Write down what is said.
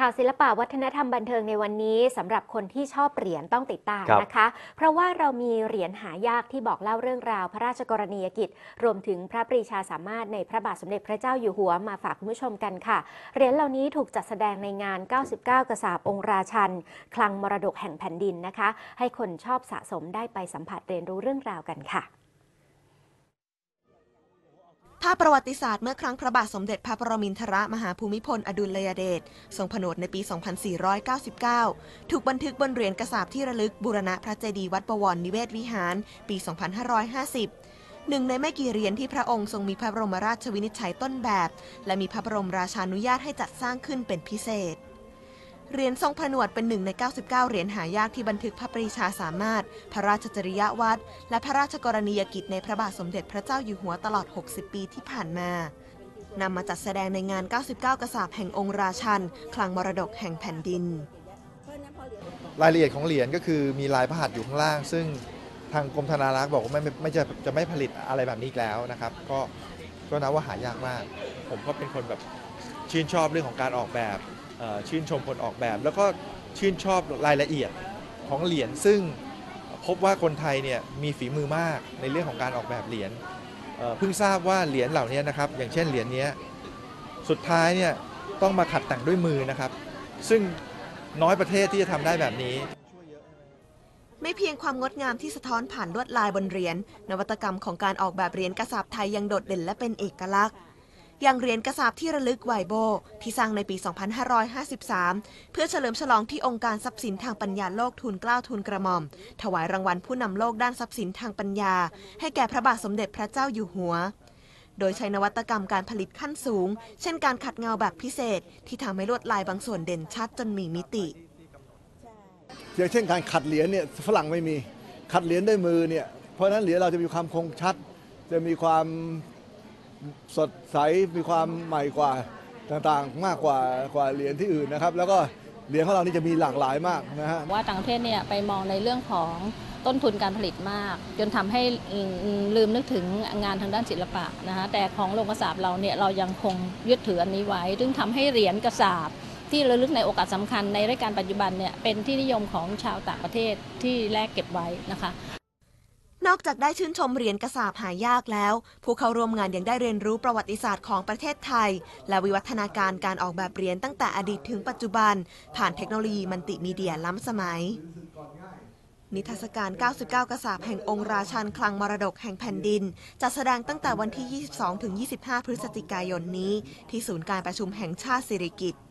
ข่าวศิลปะวัฒนธรรมบันเทิงในวันนี้สำหรับคนที่ชอบเหรียญต้องติดตามครับนะคะ เพราะว่าเรามีเหรียญหายากที่บอกเล่าเรื่องราว พระราชกรณียกิจ รวมถึงพระปรีชาสามารถในพระบาทสมเด็จพระเจ้าอยู่หัวมาฝากคุณผู้ชมกันค่ะ เหรียญเหล่านี้ถูกจัดแสดงในงาน 99กระสาบองค์ราชัน คลังมรดกแห่งแผ่นดินนะคะ ให้คนชอบสะสมได้ไปสัมผัสเรียนรู้เรื่องราวกันค่ะ ภาพประวัติศาสตร์เมื่อครั้งพระบาทสมเด็จพระปรมินทรมหาภูมิพลอดุลยเดชทรงผนวดในปี 2499 ถูกบันทึกบนเหรียญกระสาบที่ระลึกบูรณะพระเจดีย์วัดบวรนิเวศวิหาร ปี 2550 หนึ่งในไม่กี่เหรียญที่พระองค์ทรงมีพระบรมราชวินิจฉัยต้นแบบ และมีพระบรมราชานุญาตให้จัดสร้างขึ้นเป็นพิเศษ เหรียญทรงผนวดเป็นหนึ่งใน 99 เหรียญหายากที่บันทึกพระปรีชาสามารถ พระราชจริยวัตรและพระราชกรณียกิจในพระบาทสมเด็จพระเจ้าอยู่หัวตลอด 60 ปีที่ผ่านมานำมาจัดแสดงในงาน 99กระสาบแห่งองค์ราชัน คลังมรดกแห่งแผ่นดิน รายละเอียดของเหรียญก็คือมีลายพระหัตถ์อยู่ข้างล่าง ซึ่งทางกรมธนารักษ์บอกว่าไม่ไม่ไม่จะจะไม่ผลิตอะไรแบบนี้อีกแล้วนะครับ ก็ก็นับว่าหายากมาก ผมก็เป็นคนแบบชื่นชอบเรื่องของการออกแบบเอ่อ ชื่นชมคนออกแบบ แล้วก็ชื่นชอบรายละเอียดของเหรียญซึ่งพบว่าคนไทยเนี่ยมีฝีมือมากในเรื่องของการออกแบบเหรียญเพิ่งทราบว่าเหรียญเหล่านี้นะครับ อย่างเช่นเหรียญนี้สุดท้ายเนี่ยต้องมาขัดแต่งด้วยมือนะครับ ซึ่งน้อยประเทศที่จะทำได้แบบนี้ ไม่เพียงความงดงามที่สะท้อนผ่านลวดลายบนเหรียญนวัตกรรมของการออกแบบเหรียญกระสาบไทยยังโดดเด่นและเป็นเอกลักษณ์ อย่างเหรียญกระสาบที่ระลึกไวโบ ที่สร้างในปี 2553 เพื่อเฉลิมฉลองที่องค์การทรัพย์สินทางปัญญาโลกทุนกล้าวทุนกระหม่อม ถวายรางวัลผู้นำโลกด้านทรัพย์สินทางปัญญา ให้แก่พระบาทสมเด็จพระเจ้าอยู่หัวโดยใช้นวัตกรรมการผลิตขั้นสูง เช่นการขัดเงาแบบพิเศษ ที่ทำให้ลวดลายบางส่วนเด่นชัดจนมีมิติ อย่างเช่นการขัดเหรียญเนี่ยฝรั่งไม่มี ขัดเหรียญด้วยมือเนี่ยเพราะฉะนั้นเหรียญเราจะมีความคงชัด จะมีความ สดใสมีความใหม่กว่าต่างๆ มากกว่ากว่าเหรียญที่อื่นนะครับ แล้วก็เหรียญของเรานี่จะมีหลากหลายมากนะฮะว่าต่างประเทศเนี่ยไปมองในเรื่องของต้นทุนการผลิตมาก จนทำให้ลืมนึกถึงงานทางด้านศิลปะนะคะแต่ของโรงกระสาบเราเนี่ยเรายังคงยึดถืออันนี้ไว้ ซึ่งทำให้เหรียญกระสาบที่ระลึกในโอกาสสำคัญในรายการปัจจุบันเนี่ยเป็นที่นิยมของชาวต่างประเทศที่แลกเก็บไว้นะคะ นอกจากได้ชื่นชมเหรียญกระสาบหายากแล้ว ผู้เข้าร่วมงานยังได้เรียนรู้ประวัติศาสตร์ของประเทศไทย และวิวัฒนาการการออกแบบเหรียญตั้งแต่อดีตถึงปัจจุบัน ผ่านเทคโนโลยีมัลติมีเดียล้ำสมัย นิทรรศการ 99กระสาบแห่งองค์ราชันคลังมรดกแห่งแผ่นดิน จะแสดงตั้งแต่วันที่ 22-25 พฤศจิกายนนี้ ที่ศูนย์การประชุมแห่งชาติสิริกิติ์